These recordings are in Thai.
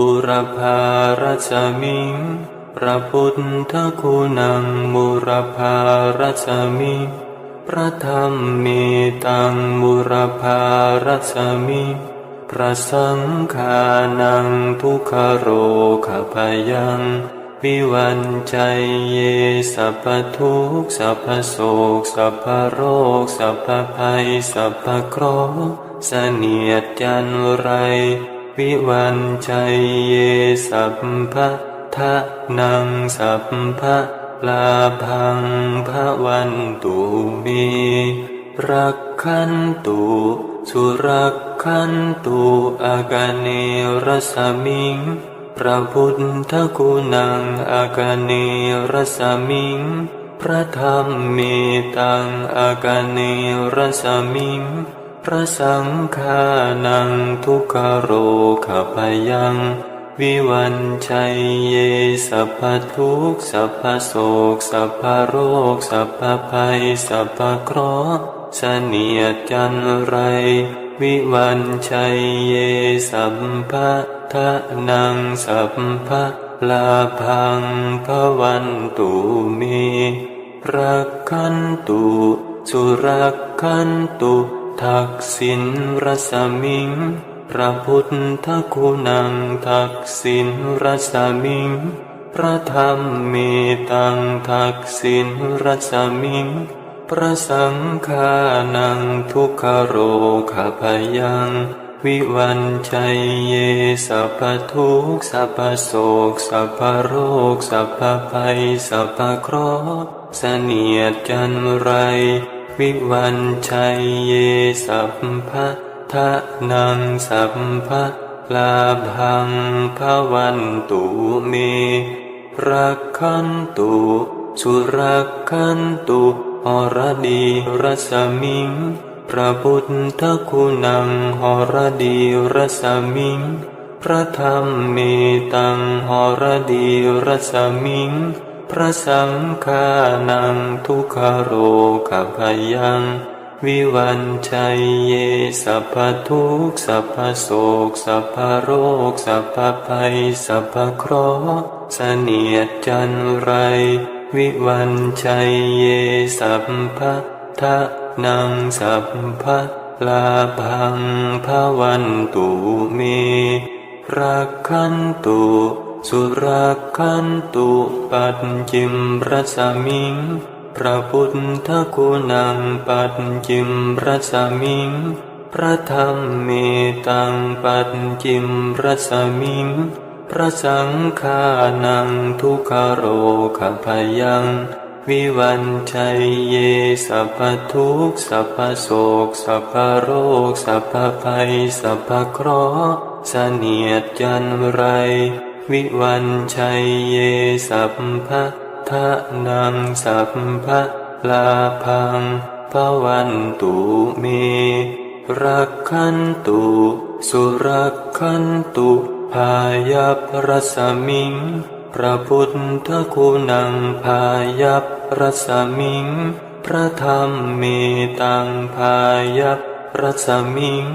บุรพาราชมิง พระพุทธคุณังบุรพาราชมิง พระธรรมมีตังบุรพาราชมิง พระสังฆานังทุกขโรขพยัง วิวันใจเยสัพพทุกสัพพโศกสัพพโรคสัพพภัยสัพพเคราะห์เสนียดจันไร วิวันชัยเยสัพพะทะนังสัพพะลาพังพระวันตุมีรักขันตุสุรักขันตุอากาเนรสมิง พระพุทธคุณังอากาเนรสมิง พระธรรมมีตังอากาเนรสมิง พระสังฆานังทุกขโรขพยัง วิวันชัยเยสัพพทุกสัพพโศกสัพพโรค สัพพภัย สัพพเคราะห์เสนียจันไร วิวันชัยเยสัมภะทะนังสัพพะลาพังพระวันตุมีรักขันตุสุรักขันตุ ทักษิณรสมิง พระพุทธคุณังทักษิณรสมิง พระธรรมมีตังทักษิณรสมิง พระสังฆานังทุกขโรขพยังวิวันชัยเยสัพพทุกสัพพโศกสัพพโรคสัพพภัยสัพพเคราะห์เสนียดจันไร วิวันชัยเยสัพพะทะนังสัพพะลาพังพระวันตุเมรักขันตุสุรักขันตุหรดีรสมิง พระพุทธคุณังหรดีรสมิง พระธรรมมีตังหรดีรสมิง พระสังฆานังทุกขโรขพยัง วิวันชัยเยสัพพทุกสัพพโศกสัพพโรคสัพพภัยสัพพเคราะห์เสนียดจันไร วิวันชัยเยสัพพะทะนังสัพพะลาพังพระวันตุเมรักขันตุ สุรักขันตุปัจจิมรสมิง พระพุทธคุณังปัจจิมรสมิง พระธรรมเมตังปัจจิมรสมิง พระสังฆานังทุกขโรขพยัง วิวันชัยเยสัพพทุกสัพพโศกสัพพโรคสัพพภัยสัพพเคราะห์เสนียดจันไร วิวันชัยเยสัพพะทะนังสัพพะลาพังพวันตุเม รักขันตุ สุรักขันตุพายัพรสมิง พระพุทธคุณังพายัพรสมิง พระธรรมมีตังพายัพรสมิง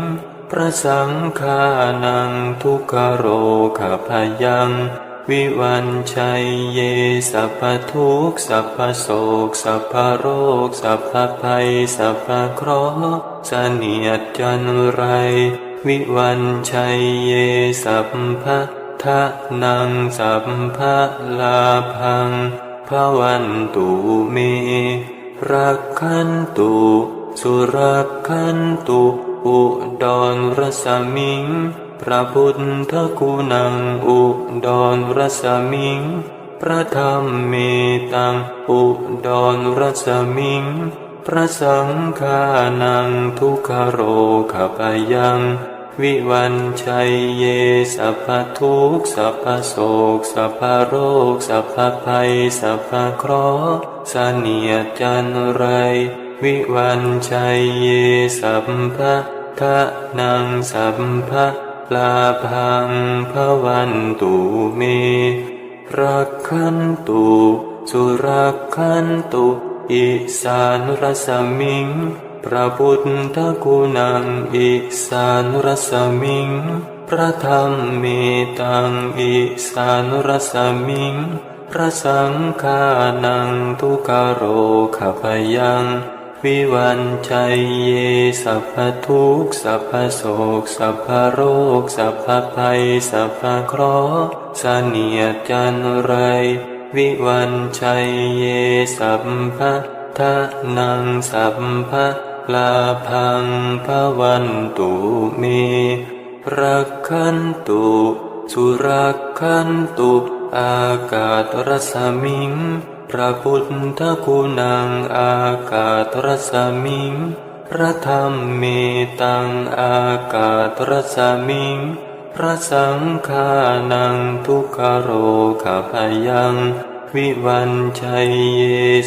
พระสังฆานังทุกขโรขพยัง วิวันชัยเยสัพพทุกสัพพโศกสัพพโรค สัพพภัย สัพพเคราะห์เสนียดจันไร วิวันชัยเยสัพพะทะนังสัพพะลาพังพระวันตุเมรักขันตุสุรักขันตุ อุดรรสมิง พระพุทธคุณังอุดรรสมิง พระธรรมเมตังอุดรรสมิง พระสังฆานังทุกขโรขปยัง วิวันชัยเยสัพพทุกสัพพโศกสัพพโรคสัพพภัยสัพพเคราะห์เสนียจันไรวิวันชัยเยสัพพะ ทะนังสัพพะลาพังพวันตุเมรักขันตุสุรักขันตุอิสานรสมิง พระพุทธคุณังอิสานรสมิง พระธรรมเมตังอิสานุรสมิง พระสังฆานังทุกโรขพยัง วิวันชัยเยสัพพทุกสัพพโศกสัพพโรคสัพพภัยสัพพเคราะห์เสนียจันไร วิวันชัยเยสัพพะทะนังสัพพะลาพังพระวันตุเมรักขันตุสุรักขันตุ อากาศรสมิง พระพุทธคุณังอากาศรสมิง พระธรรมเมตังอากาศรสมิง พระสังฆานังทุกขโรขพยัง วิวันชัยเย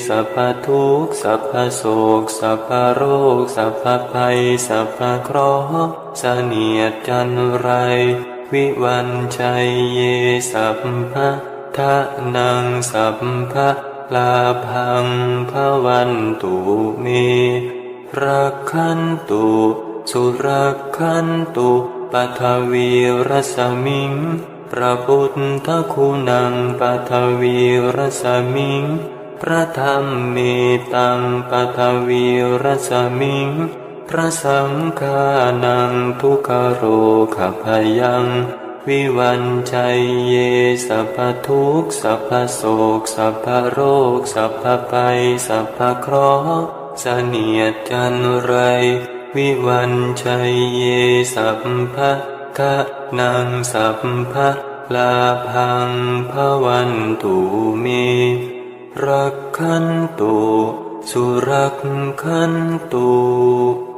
สัพทุกสัพโศกสัพโรคสัพภัยสัพเคราะห์เสนียดจันไร วิวันชัยเยสัพพะ ทะนังสัพพะลาพังพระวันตุเมรักขันตุสุรักขันตุปัทวีรสมิงพระพุทธคุณังปัทวีรสมิงพระธรรมเมตังปัทวีรสมิงพระสังฆานังทุกโรขพยัง วิวันชัยเยสัพพทุกสัพพโศกสัพพโรค สัพพภัยสัพพเคราะห์เสนียดจันไร วิวันชัยเยสัพพะทะนังสัพพะลาพังพะวันตุเมรักขันตุสุรักขันตุ